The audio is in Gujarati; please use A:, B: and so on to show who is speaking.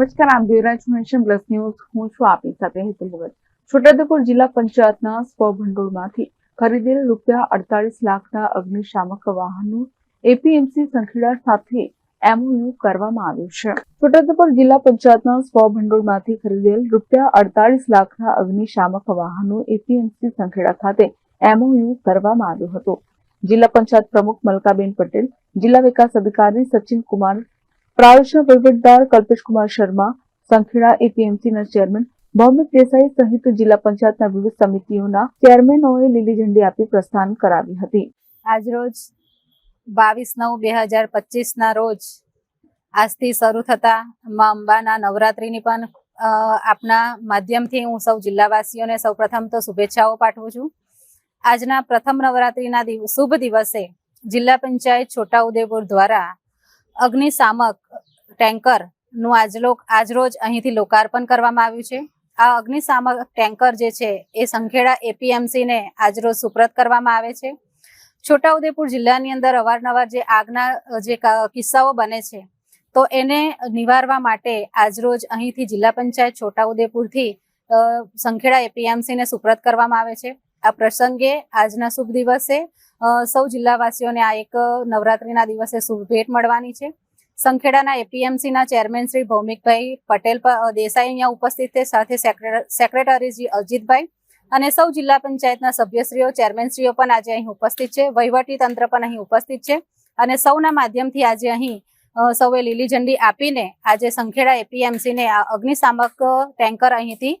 A: નમસ્કાર, આમ જોઈ પ્લસ ન્યૂઝ. હું છું આપની સાથે હેતુ ભગત. છોટાઉદેપુર જિલ્લા પંચાયતના સ્વભંડોળમાંથી ખરીદેલ રૂપિયા અડતાલીસ લાખના અગ્નિશામક વાહનનું એપીએમસી સંખેડા સાથે એમઓયુ કરવામાં આવ્યું છે. છોટાઉદેપુર જિલ્લા પંચાયતના સ્વભંડોળમાંથી ખરીદેલ રૂપિયા અડતાલીસ લાખના અગ્નિશામક વાહનનું એપીએમસી સંખેડા ખાતે એમઓયુ કરવામાં આવ્યું હતું. જિલ્લા પંચાયત પ્રમુખ મલકાબેન પટેલ, જિલ્લા વિકાસ અધિકારી સચિન કુમાર પ્રાદેશિક વહીવટદાર કલ્પેશકુમાર શર્મા, સંખેડા એપીએમસીના ચેરમેન ભૌમિક દેસાઈ સહિત જિલ્લા પંચાયતના વિવિધ સમિતિઓના ચેરમેનોએ લીલી ઝંડી આપી પ્રસ્થાન કરાવી હતી.
B: આજરોજ બાવીસ નવ બે હજાર પચીસના રોજ આજથી શરૂ થતા મા અંબાના નવરાત્રિની પણ આપના માધ્યમથી હું સૌ જિલ્લાવાસીઓને સૌ પ્રથમ તો શુભેચ્છાઓ પાઠવું છું. આજના પ્રથમ નવરાત્રિના શુભ દિવસે જિલ્લા પંચાયત છોટાઉદેપુર દ્વારા અગ્નિશામક ટેન્કરનું આજલો આજરોજ અહીંથી લોકાર્પણ કરવામાં આવ્યું છે. આ અગ્નિશામક ટેન્કર જે છે એ સંખેડા એપીએમસીને આજરોજ સુપ્રત કરવામાં આવે છે. છોટાઉદેપુર જિલ્લાની અંદર અવારનવાર જે આગના, જે કિસ્સાઓ બને છે, તો એને નિવારવા માટે આજરોજ અહીંથી જિલ્લા પંચાયત છોટાઉદેપુરથી સંખેડા એપીએમસી એપીએમસીને સુપ્રત કરવામાં આવે છે. આ પ્રસંગે આજના શુભ દિવસે સૌ જિલ્લાવાસીઓને આ એક નવરાત્રિના દિવસે શુભ ભેટ મળવાની છે. સંખેડાના એપીએમસીના ચેરમેન શ્રી ભૌમિકભાઈ પટેલ દેસાઈ અહીંયા ઉપસ્થિત છે. સાથે સેક્રેટર- શ્રી અજીતભાઈ અને સૌ જિલ્લા પંચાયતના સભ્યશ્રીઓ, ચેરમેનશ્રીઓ પણ આજે અહીં ઉપસ્થિત છે. વહીવટી તંત્ર પણ અહીં ઉપસ્થિત છે અને સૌના માધ્યમથી આજે અહીં સૌએ લીલી ઝંડી આપીને આજે સંખેડા એપીએમસીને અગ્નિશામક ટેન્કર અહીંથી